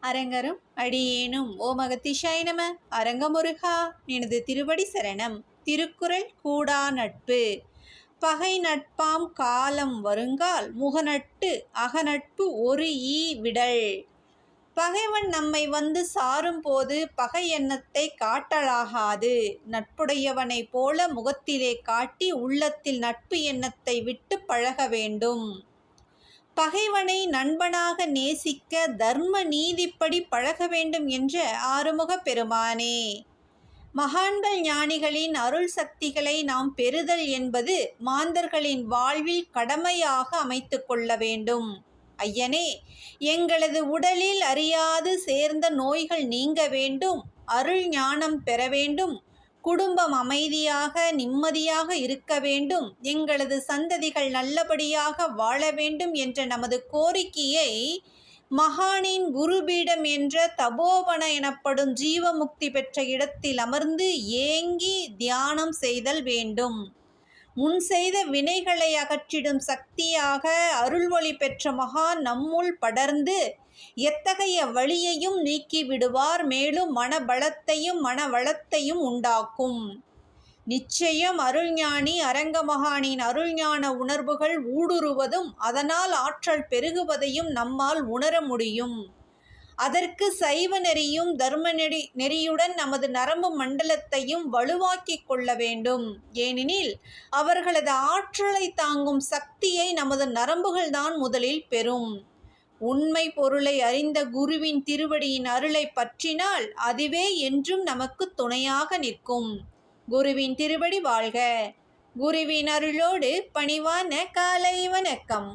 அரங்கரும் அடியேனும். ஓ மகத்திஷாய் நம. அரங்கமுருகா எனது திருவடி சரணம். திருக்குறள் கூடா நட்பு. பகை நட்பாம் காலம் வருங்கால் முகநட்டு அகநட்பு ஒரு ஈ விடல். பகைவன் நம்மை வந்து சாரும் போது பகை எண்ணத்தை காட்டலாகாது. நட்புடையவனைப் போல முகத்திலே காட்டி உள்ளத்தில் நட்பு எண்ணத்தை விட்டு பழக வேண்டும். பகைவனை நண்பனாக நேசிக்க தர்ம நீதிப்படி பழக வேண்டும் என்ற ஆறுமுக பெருமானே. மகான்கள் ஞானிகளின் அருள் சக்திகளை நாம் பெறுதல் என்பது மாந்தர்களின் வாழ்வில் கடமையாக அமைத்து கொள்ள வேண்டும். ஐயனே எங்களது உடலில் அறியாது சேர்ந்த நோய்கள் நீங்க வேண்டும் அருள் ஞானம் பெற வேண்டும் குடும்பம் அமைதியாக நிம்மதியாக இருக்க வேண்டும். எங்களது சந்ததிகள் நல்லபடியாக வாழ வேண்டும் என்ற நமது கோரிக்கையை மகானின் குருபீடம் என்ற தபோவன எனப்படும் ஜீவமுக்தி பெற்ற இடத்தில் அமர்ந்து ஏங்கி தியானம் செய்தல் வேண்டும். முன் செய்த வினைகளை அகற்றிடும் சக்தியாக அருள்வொளி பெற்ற மகான் நம்முள் படர்ந்து எத்தகைய வழியையும் நீக்கிவிடுவார் மேலும் மனபலத்தையும் மனவளத்தையும் உண்டாக்கும். நிச்சயம் அருள்ஞானி அரங்கமகானின் அருள்ஞான உணர்வுகள் ஊடுருவதும் அதனால் ஆற்றல் பெருகுவதையும் நம்மால் உணர முடியும். அதற்கு சைவ நெறியும் தர்ம நெறி நெறியுடன் நமது நரம்பு மண்டலத்தையும் வலுவாக்கிக் கொள்ள வேண்டும். ஏனெனில் அவர்களது ஆற்றலை தாங்கும் சக்தியை நமது நரம்புகள் தான் முதலில் பெறும். உண்மை பொருளை அறிந்த குருவின் திருவடியின் அருளை பற்றினால் அதுவே என்றும் நமக்கு துணையாக நிற்கும். குருவின் திருவடி வாழ்க. குருவின் அருளோடு பணிவான காலை வணக்கம்.